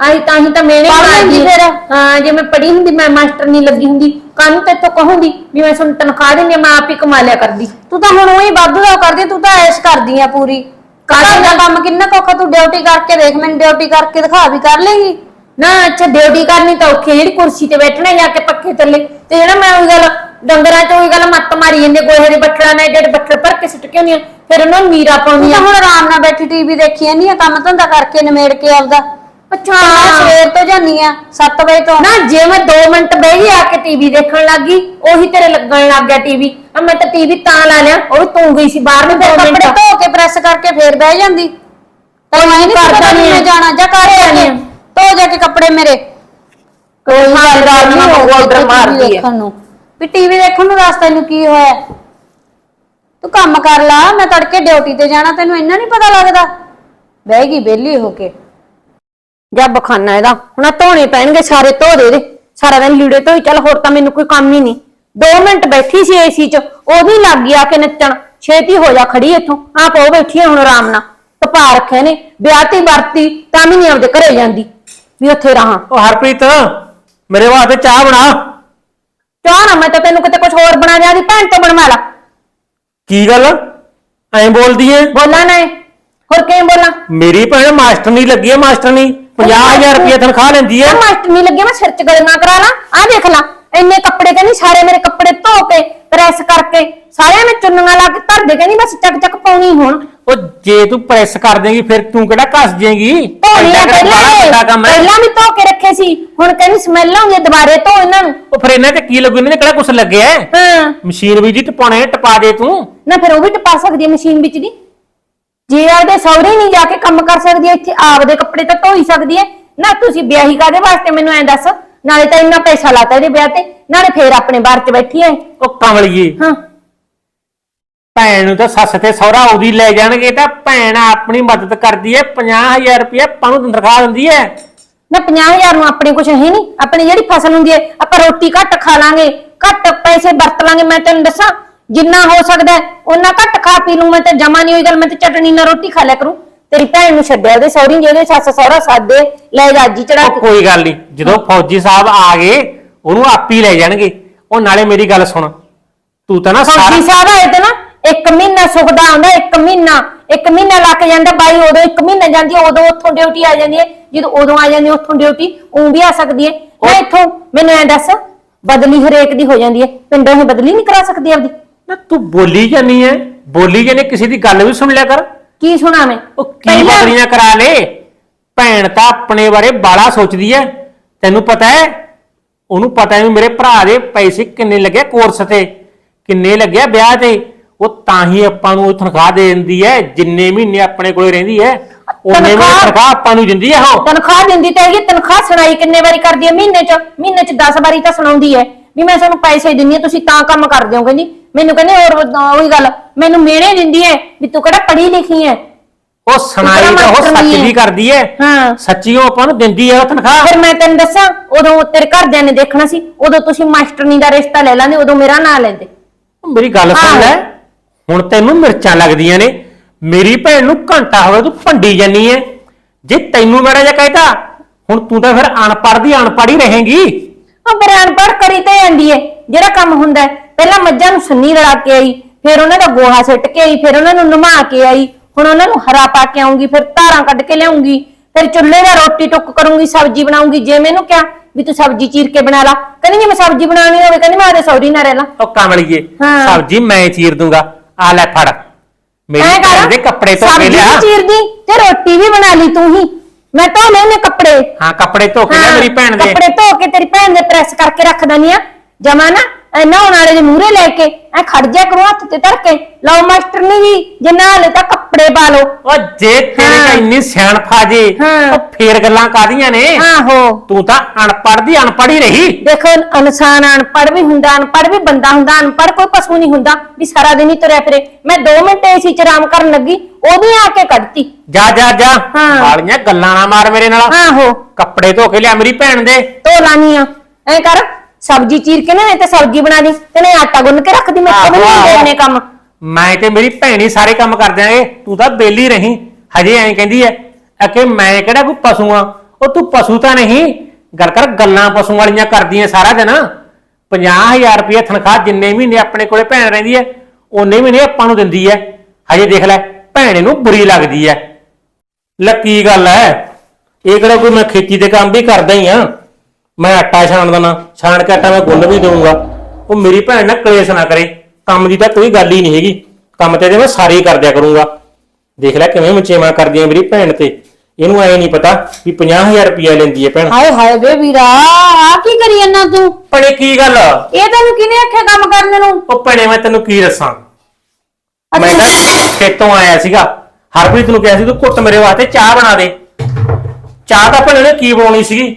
ਆਈ ਤਾਂ ਹੀ ਤਾਂ ਮੈਨੇ ਪੜ੍ਹ ਲੈਂਦੀ। ਫਿਰ। ਹਾਂ ਜੇ ਮੈਂ ਪੜ੍ਹੀ ਹੁੰਦੀ ਮੈਂ ਮਾਸਟਰ ਨਹੀਂ ਲੱਗੀ ਹੁੰਦੀ ਕਾਹਨੂੰ ਤੇਥੋਂ ਕਹੂੰਗੀ ਵੀ ਮੈਂ ਤੁਹਾਨੂੰ ਤਨਖਾਹ ਦਿੰਦੀ ਹਾਂ, ਮੈਂ ਆਪ ਹੀ ਕਮਾ ਲਿਆ ਕਰਦੀ ਤੂੰ ਤਾਂ ਹੁਣ ਉਹੀ ਵਾਧੂ ਦਾ ਕਰਦੀ ਤੂੰ ਤਾਂ ਐਸ਼ ਕਰਦੀ ਆ ਪੂਰੀ ਕਾਹਦੇ ਕਾਹਦਾ ਨਾਲ? ਕੰਮ ਕਿੰਨਾ ਕੋਖਾ ਤੂੰ ਡਿਊਟੀ ਕਰਕੇ ਦੇਖ ਮੈਨੂੰ ਡਿਊਟੀ ਕਰਕੇ ਦਿਖਾ ਵੀ ਕਰ ਲੇਗੀ ਨਾ ਅੱਛਾ ਡਿਊਟੀ ਕਰਨੀ ਤਾਂ ਔਖੀ ਹੈ, ਜਿਹੜੀ ਕੁਰਸੀ ਤੇ ਬੈਠਣਾ ਜਾ ਕੇ ਪੱਖੇ ਥੱਲੇ ਤੇ ਜਿਹੜਾ ਮੈਂ ਉਹੀ ਗੱਲ ਡੰਗਰਾਂ 'ਚ ਉਹੀ ਗੱਲ ਮੱਤ ਮਾਰੀ ਜਾਂਦੇ ਗੋਹੇ ਦੇ ਬੱਠਲਾਂ ਨਾਲ ਜਿਹੜੇ ਬੱਠਲ ਭਰ ਕੇ ਸੁੱਟ ਕੇ ਹੁੰਦੀਆਂ ਫਿਰ ਉਹਨਾਂ ਨੂੰ ਨੀਰਾ ਤੂੰ ਪਾਉਂਦੀਆਂ। ਤਾਂ ਹੁਣ ਆਰਾਮ ਨਾਲ ਬੈਠੀ ਟੀਵੀ ਦੇਖੀ ਜਾਂਦੀ ਆ ਕੰਮ ਧੰਦਾ ਕਰਕੇ ਨਿਮੇੜ ਕੇ ਆਉਂਦਾ ਅੱਛਾ ਮੈਂ ਸਵੇਰ ਤੋਂ ਜਾਨੀ ਆ 7 ਵਜੇ ਤੋਂ। ਨਾ ਜੇ ਮੈਂ 2 ਮਿੰਟ ਬਹਿ ਗਈ ਆ ਕੇ ਟੀਵੀ ਦੇਖਣ ਲੱਗੀ ਉਹੀ ਤੇਰੇ ਲੱਗਣ ਲੱਗ ਗਿਆ ਟੀਵੀ। ਆ ਮੈਂ ਤਾਂ ਟੀਵੀ ਤਾਂ ਲਾ ਲਿਆ ਉਹ ਵੀ ਤੂੰ ਗਈ ਸੀ ਬਾਹਰ ਨੂੰ 2 ਕੱਪੜੇ ਧੋ ਕੇ ਪ੍ਰੈਸ ਕਰਕੇ ਫੇਰ ਬਹਿ ਜਾਂਦੀ। ਤਾਂ ਮੈਂ ਨਹੀਂ ਕਰਦਾ ਨੀ ਨਹੀਂ। ਜਾਣਾ ਜਾਂ ਕਰ ਜਾਣੀ। ਧੋ ਜਾ ਕੇ ਕੱਪੜੇ ਮੇਰੇ। ਕੋਈ ਗੱਲ ਨਹੀਂ ਹੋਊਗਾ ਉਧਰ ਮਾਰਦੀ ਹੈ ਦੇਖਣ ਨੂੰ। ਵੀ ਟੀਵੀ ਦੇਖਣ ਨੂੰ ਰਸਤੇ ਨੂੰ ਕੀ ਹੋਇਆ? ਤੂੰ ਕੰਮ ਕਰ ਲਾ ਮੈਂ ਤੜਕੇ ਡਿਊਟੀ ਤੇ ਜਾਣਾ ਤੈਨੂੰ ਇੰਨਾ ਨਹੀਂ ਪਤਾ ਲੱਗਦਾ? ਬਹਿ ਗਈ ਵਿਹਲੀ ਹੋ ਕੇ। ਜਾਂ ਬਖਾਨਾ ਇਹਦਾ ਹੁਣ ਆਹ ਧੋਣੇ ਪੈਣਗੇ ਸਾਰੇ ਧੋ ਦੇ ਦੇ ਸਾਰਾ ਦਿਨ ਲੀੜੇ ਧੋਈ ਚੱਲ ਹੋਰ ਤਾਂ ਮੈਨੂੰ ਕੋਈ ਕੰਮ ਹੀ ਨਹੀਂ। 2 ਮਿੰਟ ਬੈਠੀ ਸੀ ਏਸੀ 'ਚ ਉਹਦੀ ਲੱਗ ਗਈ ਆ ਕੇ ਨੱਚਣ। ਛੇਤੀ ਹੋ ਜਾ ਖੜੀ ਇੱਥੋਂ ਆਪ ਉਹ ਬੈਠੀ ਆ ਹੁਣ ਆਰਾਮ ਨਾਲ। ਤਪਾ ਰੱਖੇ ਨੇ ਵਿਆਹਤੀ ਵਰਤੀ ਤਾਂ ਵੀ ਨਹੀਂ ਆਪਦੇ ਘਰੇ ਜਾਂਦੀ। ਵੀ ਉੱਥੇ ਰਹਾ। ਉਹ ਹਰਪ੍ਰੀਤ ਮੇਰੇ ਵਾਸਤੇ ਚਾਹ ਬਣਾ। ਚਾਹ ਨਾ ਮੈਂ ਤਾਂ ਤੈਨੂੰ ਕਿਤੇ ਕੁਝ ਹੋਰ ਬਣਾ ਦਿਆਂ ਦੀ ਭੈਣ ਤੋਂ ਬਣਵਾ ਲਾ। ਕੀ ਗੱਲ? ਐਂ ਬੋਲਦੀ ਏ? ਬੋਲਾਂ ਨਾ ਇਹ। ਹੋਰ ਕਿਵੇਂ ਬੋਲਾਂ? ਮੇਰੀ ਭੈਣ ਮਾਸਟਰ ਨਹੀਂ ਲੱਗੀ ਐ ਮਾਸਟਰ ਨਹੀਂ 50000 ਰੁਪਏ ਤਨਖਾਹ ਲੈਂਦੀ ਐ ਮਾਸਟਰ ਨਹੀਂ ਲੱਗੇ ਮੈਂ ਸਿਰ 'ਚ ਗਲੀਆਂ ਕਰਾ ਲਾਂ। ਆਹ ਦੇਖ ਲਾ। ਇੰਨੇ ਕੱਪੜੇ ਕਹਿੰਦੀ ਸਾਰੇ ਮੇਰੇ ਕੱਪੜੇ ਧੋ ਕੇ ਪ੍ਰੈਸ ਕਰਕੇ ਸਾਰਿਆਂ ਨੇ ਚੁੰਨੀਆਂ ਲਾ ਕੇ ਧਰ ਦੇ ਕਹਿੰਦੀ ਬਸ ਚੱਕ ਚੱਕ ਪਾਉਣੀ ਹੁਣ। ਉਹ ਜੇ ਤੂੰ ਪ੍ਰੈਸ ਕਰ ਦੇਂਗੀ ਫਿਰ ਤੂੰ ਕਿਹੜਾ ਘਸ ਜਾਏਗੀ ਧੋਣੀ ਆ ਪਹਿਲਾਂ। ਕੰਮ ਹੈ। ਪਹਿਲਾਂ ਵੀ ਧੋ ਕੇ ਰੱਖੇ ਸੀ ਹੁਣ ਕਹਿੰਦੀ ਸਮੈਲ ਆਉਂਦੀ ਦੁਬਾਰੇ ਧੋ ਇਹਨਾਂ ਨੂੰ। ਉਹ ਫਿਰ ਇਹਨਾਂ ਤੇ ਕੀ ਲੱਗੂ? ਇਹਨਾਂ ਨੇ ਕਿਹੜਾ ਕੁਛ ਲੱਗਿਆ ਹੈ? ਹਾਂ। ਮਸ਼ੀਨ ਵੀ ਜੀ ਟਪਾਉਣੇ ਟਪਾ ਦੇ ਤੂੰ। ਨਾ ਫਿਰ ਉਹ ਵੀ ਟਪਾ ਸਕਦੀ ਹੈ ਮਸ਼ੀਨ ਵਿੱਚ ਦੀ। ਜੇ ਆਪਦੇ ਸਹੁਰੇ ਨਹੀਂ ਜਾ ਕੇ ਕੰਮ ਕਰ ਸਕਦੀ ਹੈ, ਇੱਥੇ ਆਪਦੇ ਕੱਪੜੇ ਤਾਂ ਧੋ ਹੀ ਸਕਦੀ ਹੈ। ਨਾ ਤੁਸੀਂ ਵਿਆਹੀ ਕਾਦੇ ਵਾਸਤੇ ਮੈਨੂੰ ਐਂ ਦੱਸ? ਨਾਲੇ ਤਾਂ ਇੰਨਾ ਪੈਸਾ ਲਾਤਾ ਇਹਦੇ ਵਿਆਹ ਤੇ ਨਾਲੇ ਫੇਰ ਆਪਣੇ ਬਾਹਰ 'ਚ ਬੈਠੀ ਹੈ ਉਹ ਕਮਲੀਏ। ਹਾਂ। ਭੈਣ ਨੂੰ ਤਾਂ ਸੱਸ ਤੇ ਸਹੁਰਾ ਉਹਦੀ ਲੈ ਜਾਣਗੇ ਤਾਂ ਭੈਣ ਆਪਣੀ ਮਦਦ ਕਰਦੀ ਐ 50000 ਰੁਪਏ ਨੂੰ ਤਨਖਾਹ ਦਿੰਦੀ ਐ। ਨਾ 50000 ਨੂੰ ਆਪਣੇ ਕੁਝ ਹੈ ਨਹੀਂ ਆਪਣੀ ਜਿਹੜੀ ਫਸਲ ਹੁੰਦੀ ਹੈ ਆਪਾਂ ਰੋਟੀ ਘੱਟ ਖਾ ਲਾਂਗੇ ਘੱਟ ਪੈਸੇ ਵਰਤ ਲਾਂਗੇ ਮੈਂ ਤੈਨੂੰ ਦੱਸਾਂ ਜਿੰਨਾ ਹੋ ਸਕਦਾ ਓਨਾ ਘੱਟ ਖਾ ਪੀ ਲੂੰ ਮੈਂ ਤਾਂ ਜਮਾ ਨਹੀਂ ਹੋਈ ਗੱਲ ਮੈਂ ਤਾਂ ਚਟਣੀ ਨਾਲ ਰੋਟੀ ਖਾ ਲਿਆ ਕਰੂੰ। ਤੇਰੀ ਭੈਣ ਨੂੰ ਛੱਡਿਆ ਉਹਦੇ ਸਹੁਰੀ ਜਿਹਦੇ ਸੱਸ ਸਹੁਰਾ ਸਾਦੇ ਲੈ ਜਾ ਜੀ ਚੜਾ ਉਹ ਕੋਈ ਗੱਲ ਨਹੀਂ ਜਦੋਂ ਫੌਜੀ ਸਾਹਿਬ ਆ ਗਏ ਉਹਨੂੰ ਆਪ ਹੀ ਲੈ ਜਾਣਗੇ। ਉਹ ਨਾਲੇ ਮੇਰੀ ਗੱਲ ਸੁਣ। ਤੂੰ ਤਾਂ ਨਾ ਫੌਜੀ ਸਾਹਿਬ ਆਏ ਤੇ ਨਾ ਇੱਕ ਮਹੀਨਾ ਸੁਖਦਾ ਆਉਂਦਾ ਇੱਕ ਮਹੀਨਾ। ਇੱਕ ਮਹੀਨਾ ਲੱਗ ਜਾਂਦਾ ਬਾਈ ਉਦੋਂ ਇੱਕ ਮਹੀਨਾ ਜਾਂਦੀ ਹੈ ਉਦੋਂ ਉੱਥੋਂ ਡਿਊਟੀ ਆ ਜਾਂਦੀ ਹੈ। ਜਦੋਂ ਉਦੋਂ ਆ ਜਾਂਦੀ ਹੈ ਉੱਥੋਂ ਡਿਊਟੀ ਉਹ ਵੀ ਆ ਸਕਦੀ ਹੈ। ਮੈਂ ਇੱਥੋਂ ਮੈਨੂੰ ਐ ਦੱਸ ਬਦਲੀ ਹਰੇਕ ਦੀ ਹੋ ਜਾਂਦੀ ਹੈ। ਪਿੰਡੋਂ ਹੀ ਬਦਲੀ ਨਹੀਂ ਕਰਾ ਸਕਦੀ ਆਪਦੀ। ਨਾ ਤੂੰ ਬੋਲੀ ਜਾਨੀ ਐ ਬੋਲੀ ਜਾਨੀ ਕਿਸੇ ਦੀ ਗੱਲ ਵੀ ਸੁਣ ਲਿਆ ਕਰ। ਕੀ ਸੁਣਾ ਮੈਂ ਉਹ ਕੀ ਪਹਿਲਾਂ- ਬਦਲੀਆਂ ਕਰਾ ਲੇ? ਭੈਣ ਤਾਂ ਆਪਣੇ ਬਾਰੇ ਬਾਲਾ ਸੋਚਦੀ ਐ। ਤੈਨੂੰ ਪਤਾ ਹੈ ਉਹਨੂੰ ਪਤਾ ਹੈ ਵੀ ਮੇਰੇ ਭਰਾ ਦੇ ਪੈਸੇ ਕਿੰਨੇ ਲੱਗੇ ਕੋਰਸ ਤੇ। ਕਿੰਨੇ ਲੱਗਿਆ ਵਿਆਹ ਤੇ? ਉਹ ਤਾਂ ਹੀ ਆਪਾਂ ਨੂੰ ਉਹ ਤਨਖਾਹ ਦੇ ਦਿੰਦੀ ਐ ਜਿੰਨੇ ਮਹੀਨੇ ਆਪਣੇ ਕੋਲੇ ਰਹਿੰਦੀ ਐ। ਉਹਨੇ ਮਹੀਨੇ ਤਨਖਾਹ- ਤਨਖਾਹ ਆਪਾਂ ਨੂੰ ਦਿੰਦੀ ਐ ਉਹ। ਤਨਖਾਹ ਦਿੰਦੀ ਤਾਂ ਹੈਗੀ ਤਨਖਾਹ ਸੁਣਾਈ ਕਿੰਨੇ ਵਾਰੀ ਕਰਦੀ ਹੈ ਮਹੀਨੇ ਚ ਮਹੀਨੇ ਚ 10 ਵਾਰੀ ਤਾਂ ਸੁਣਾਉਂਦੀ ਹੈ ਵੀ ਮੈਂ ਤੁਹਾਨੂੰ ਪੈਸੇ ਦਿੰਦੀ ਹਾਂ ਤੁਸੀਂ ਤਾਂ ਕੰਮ ਕਰਦੇ ਹੋ ਕਹਿੰਦੀ ਮੈਨੂੰ ਕਹਿੰਦੇ ਹੋਰ ਉਹੀ ਗੱਲ ਮੈਨੂੰ ਮਿਹਣੇ ਦਿੰਦੀ ਹੈ ਵੀ ਤੂੰ ਕਿਹੜਾ ਪੜ੍ਹੀ ਲਿਖੀ ਹੈ ਉਹ ਸੁਣਾਈ ਤਾਂ ਉਹ ਸੱਚ ਹੈ। ਕਰਦੀ ਐ। ਹਾਂ। ਸੱਚੀ ਉਹ ਆਪਾਂ ਨੂੰ ਦਿੰਦੀ ਐ ਉਹ ਤਨਖਾਹ। ਫਿਰ ਮੈਂ ਤੈਨੂੰ ਦੱਸਾਂ ਉਦੋਂ ਤੇਰੇ ਘਰਦਿਆਂ ਨੇ ਦੇਖਣਾ ਸੀ ਉਦੋਂ ਤੁਸੀਂ ਮਾਸਟਰਨੀ ਦਾ ਰਿਸ਼ਤਾ ਲੈ ਲੈਂਦੇ ਉਦੋਂ ਮੇਰਾ ਨਾਂ ਲੈਂਦੇ। ਮੇਰੀ ਗੱਲ ਸੁਣ। ਲੈ ਹੁਣ ਤੈਨੂੰ ਮਿਰਚਾਂ ਲੱਗਦੀਆਂ ਨੇ ਮੇਰੀ ਭੈਣ ਨੂੰ ਘੰਟਾ ਹੋ ਗਿਆ ਤੂੰ ਭੰਡੀ ਜਾਨੀ ਐ। ਜੇ ਤੈਨੂੰ ਮੇਰਾ ਜਿਹਾ ਕਹਿਤਾ ਹੁਣ ਤੂੰ ਤਾਂ ਫਿਰ ਅਨਪੜ੍ਹ ਦੀ ਅਨਪੜ੍ਹ ਹੀ ਰਹੇਂਗੀ। ਉਹ ਫਿਰ ਅਨਪੜ੍ਹ ਕਰੀ ਤੇ ਜਾਂਦੀ ਹੈ ਜਿਹੜਾ ਕੰਮ ਹੁੰਦਾ ਪਹਿਲਾਂ ਮੱਝਾਂ ਨੂੰ ਸੰਨੀ ਰਲਾ ਕੇ ਆਈ ਫਿਰ ਉਹਨਾਂ ਦਾ ਗੋਹਾ ਸਿੱਟ ਕੇ ਆਈ ਫਿਰ ਉਹਨਾਂ ਨੂੰ ਨਮਾ ਕੇ ਆਈ ਹੁਣ ਉਹਨਾਂ ਨੂੰ ਹਰਾ ਪਾ ਕੇ ਆਉਂਗੀ ਫਿਰ ਧਾਰਾਂ ਕੱਢ ਕੇ ਲਿਆਉਂਗੀ ਫਿਰ ਚੁੱਲ੍ਹੇ ਦਾ ਰੋਟੀ ਟੁੱਕ ਕਰੂੰਗੀ ਸਬਜ਼ੀ ਬਣਾਉਂਗੀ ਜੇ ਮੈਨੂੰ ਕਿਹਾ ਵੀ ਤੂੰ ਸਬਜ਼ੀ ਚੀਰ ਕੇ ਬਣਾ ਲਾ ਕਹਿੰਦੀ ਜੇ ਮੈਂ ਸਬਜ਼ੀ ਬਣਾਉਣੀ ਹੋਵੇ ਕਹਿੰਦੀ ਮੈਂ ਆਦੇ ਸੌਰੀ ਨਾ ਰਹਿ ਲਾਂ। ਉਹ ਕਮਲੀਏ ਹਾਂ। ਸਬਜੀ ਮੈਂ ਚੀਰ ਦੂੰਗਾ। ਆ ਲੈ ਫੜ ਮੇਰੀ ਭੈਣ ਕਰ ਦੇ ਕੱਪੜੇ ਧੋ ਕੇ ਸਬਜ਼ੀ ਲਿਆ। ਵੀ ਚੀਰਦੀ ਤੇ ਰੋਟੀ ਵੀ ਬਣਾ ਲਈ ਤੂੰ ਹੀ। ਮੈਂ ਧੋ ਲਏ ਨੇ ਕੱਪੜੇ। ਹਾਂ ਕੱਪੜੇ ਧੋ ਕੇ ਲਿਆ ਹਾਂ, ਮੇਰੀ ਭੈਣ ਦੇ। ਕੱਪੜੇ ਧੋ ਕੇ ਤੇਰੀ ਭੈਣ ਦੇ ਪ੍ਰੈਸ ਕਰਕੇ ਰੱਖ ਦਨੀ ਆ। ਜਮਾ ਨਾ ਨਹਾਉਣ ਵਾਲੇ ਦੇ ਮੂਹਰੇ ਲੈ ਕੇ ਐ ਖੜ ਜਾ ਕਰੋ ਹੱਥ ਤੇ ਧਰ ਕੇ। ਲਓ ਮਾਸਟਰ ਨੇ ਜੀ ਜੇ ਨਾ ਲੈ ਤਾਂ ਕੱਪੜੇ ਪਾ ਲਓ। ਉਹ ਜੇ ਤੇਰੇ ਹਾਂ। ਚ ਇੰਨੀ ਸਿਆਣਪ ਆ ਜੇ ਹਾਂ। ਉਹ ਫੇਰ ਗੱਲਾਂ ਕਾਦੀਆਂ ਨੇ? ਆਹੋ ਤੂੰ ਤਾਂ ਅਨਪੜ੍ਹ ਦੀ ਅਨਪੜ੍ਹ ਹੀ ਰਹੀ। ਦੇਖੋ ਇਨਸਾਨ ਅਨਪੜ੍ਹ ਵੀ ਹੁੰਦਾ ਅਨਪੜ੍ਹ ਵੀ ਬੰਦਾ ਹੁੰਦਾ ਅਨਪੜ੍ਹ ਕੋਈ ਪਸ਼ੂ ਨਹੀਂ ਹੁੰਦਾ ਵੀ ਸਾਰਾ ਦਿਨ ਹੀ ਤੁਰਿਆ ਫਿਰੇ। ਮੈਂ 2 ਮਿੰਟ ਏਸੀ ਚ ਆਰਾਮ ਕਰਨ ਲੱਗੀ ਉਹਦੀ ਆ ਕੇ ਕੱਢਤੀ। ਜਾ ਜਾ ਜਾ। ਹਾਂ। ਵਾਲੀਆਂ ਗੱਲਾਂ ਨਾ ਮਾਰ ਮੇਰੇ ਨਾਲ। ਆਹੋ ਕੱਪੜੇ ਧੋ ਕੇ ਲਿਆ ਮੇਰੀ ਭੈਣ ਦੇ। ਧੋ ਲਾਨੀ ਆ। ਐ ਕਰ ਸਬਜ਼ੀ ਚੀਰ ਕੇ ਨਾ ਨਹੀਂ ਤੇ ਸਬਜ਼ੀ ਬਣਾ ਦੀ ਤੇ ਨਹੀਂ ਆਟਾ ਗੁੰਨ ਕੇ ਰੱਖਦੀ ਮੈਂ ਆਹੋ, ਨਹੀਂ ਆਹੋ। ਦੇਣੇ ਕੰਮ। ਮੈਂ ਤੇ ਮੇਰੀ ਭੈਣ ਹੀ ਸਾਰੇ ਕੰਮ ਕਰ ਦਿਆਂਗੇ ਤੂੰ ਤਾਂ ਬੇਲੀ ਰਹੀ ਹਜੇ ਐਂ ਕਹਿੰਦੀ ਐ ਆ ਮੈਂ ਕਿਹੜਾ ਕੋਈ ਪਸ਼ੂ ਆ? ਉਹ ਤੂੰ ਪਸ਼ੂ ਤਾਂ ਨਹੀਂ ਗੱਲ ਕਰ ਗੱਲਾਂ ਪਸ਼ੂ ਵਾਲੀਆਂ ਕਰਦੀਆਂ ਸਾਰਾ ਦਿਨ। 50000 ਰੁਪਏ ਤਨਖਾਹ ਜਿੰਨੇ ਮਹੀਨੇ ਆਪਣੇ ਕੋਲੇ ਭੈਣ ਰਹਿੰਦੀ ਐ ਉਹਨੇ ਮਹੀਨੇ ਆਪਾਂ ਨੂੰ ਦਿੰਦੀ ਐ। ਹਜੇ ਦੇਖ ਲੈ ਭੈਣੇ ਨੂੰ ਬੁਰੀ ਲੱਗਦੀ ਐ। ਲੈ ਕੀ ਗੱਲ ਐ? ਇਹ ਕਿਹੜਾ ਕੋਈ ਮੈਂ ਖੇਤੀ ਦੇ ਕੰਮ ਵੀ ਕਰਦਾ ਹੀ ਆ? ਮੈਂ ਆਟਾ ਛਾਣ ਦਣਾ ਛਾਣ ਕੇ ਆਟਾ ਮੈਂ ਗੁੰਨ ਵੀ ਦਊਂਗਾ। ਉਹ ਮੇਰੀ ਭੈਣ ਨਾਲ ਕਲੇਸ਼ ਨਾ ਕਰੇ। ਕੰਮ ਦੀ ਤਾਂ ਕੋਈ ਗੱਲ ਹੀ ਨਹੀਂ ਹੈਗੀ। ਕੰਮ ਤੇ ਮੈਂ ਸਾਰੇ ਹੀ ਕਰਦਿਆ ਕਰੂੰਗਾ। ਦੇਖ ਲੈ ਕਿਵੇਂ ਮਚੇਵਾ ਕਰਦੀਆਂ ਮੇਰੀ ਭੈਣ ਤੇ। ਇਹਨੂੰ ਐ ਨਹੀਂ ਪਤਾ ਵੀ 50000 ਰੁਪਇਆ ਲੈਂਦੀ ਐ ਭੈਣ। ਹਾਏ ਹਾਏ ਵੇ ਵੀਰਾ ਆ ਕੀ ਕਰੀ ਜਾਂਦਾ ਤੂੰ? ਭੈਣੇ ਕੀ ਗੱਲ? ਇਹ ਤੈਨੂੰ ਕਿਹਨੇ ਆਖਿਆ ਕੰਮ ਕਰਨ ਨੂੰ? ਉਹ ਭੈਣੇ ਮੈਂ ਤੈਨੂੰ ਕੀ ਦੱਸਾਂ? ਮੈਂ। ਤਾਂ ਖੇਤੋਂ ਆਇਆ ਸੀਗਾ। ਹਰਪ੍ਰੀਤ ਨੂੰ ਕਿਹਾ ਸੀ ਤੂੰ ਘੁੱਟ ਮੇਰੇ ਵਾਸਤੇ ਚਾਹ ਬਣਾ ਦੇ। ਚਾਹ ਤਾਂ ਭੈਣੇ ਨੇ ਕੀ ਬਣਾਉਣੀ ਸੀਗੀ?